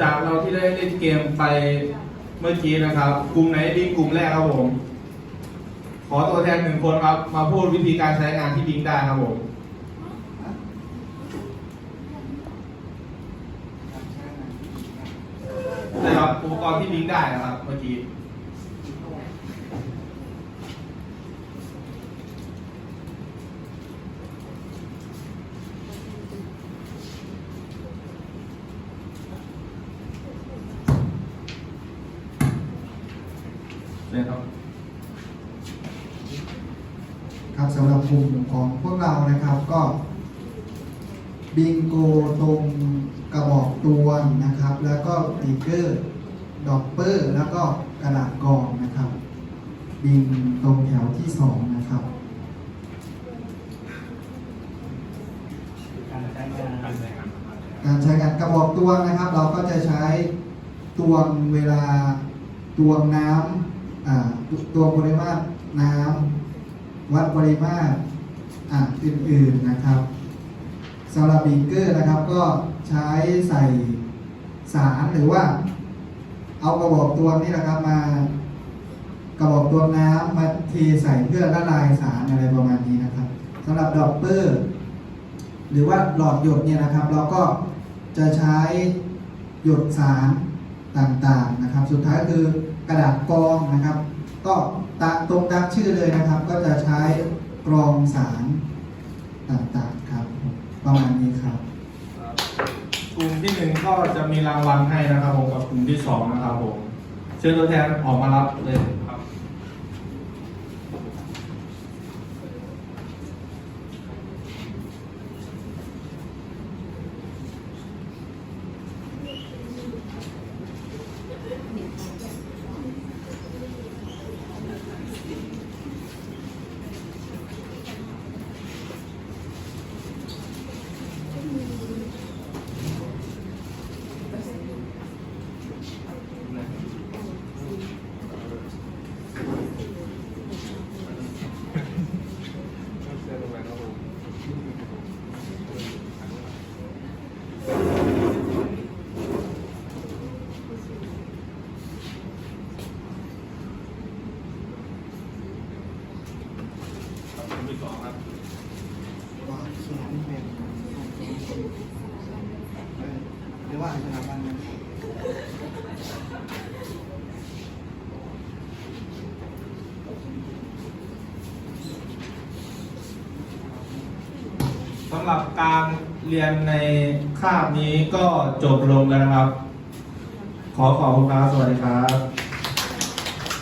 จากเราที่ได้เล่นเกมไปเมื่อกี้นะครับ กลุ่มไหนบิงกลุ่มแรกครับผม ขอตัวแทนหนึ่งคนครับ มาพูดวิธีการใช้งานที่บิงได้ครับผมใช่ครับอุปกรณ์ที่บิงได้นะครับ เมื่อกี้ เชิญครับ ครับสำหรับกลุ่มของพวกเรานะครับก็ บิงโกตรงกระบอกตวงนะครับ แล้วก็บีเกอร์ดอปเปอร์ แล้วก็กระดาษกองนะครับ บิงตรงแถวที่สองนะครับการใช้งานการใช้งานกระบอกตวงนะครับ เราก็จะใช้ตวงเวลาตวงน้ำ ตัวปริมาตรน้ำวัดปริมาตรอ่าอื่นๆนะครับสำหรับบีเกอร์นะครับก็ใช้ใส่สารหรือว่า เอากระบอกตวงนี่นะครับมากระบอกตวงน้ำมาเทใส่เพื่อละลายสารอะไรประมาณนี้นะครับสำหรับดอปเปอร์ หรือว่าหลอดหยดเนี่ยนะครับ เราก็จะใช้หยดสาร ต่างๆนะครับ สุดท้ายคือกระดาษกรองนะครับ ก็ตะตรงตามชื่อเลยนะครับ ก็จะใช้กรองสารต่างๆครับ ประมาณนี้ครับกลุ่มที่หนึ่งก็จะมีรางวัลให้นะครับผมกับกลุ่มที่สองนะครับผมเชิญตัวแทนออกมารับเลย สองครับกลุ่มที่สองครับหรือว่าสถาบันนั้นสำหรับการเรียนในคาบนี้ก็จบลงแล้วนะครับ ขอขอบคุณครับ สวัสดีครับ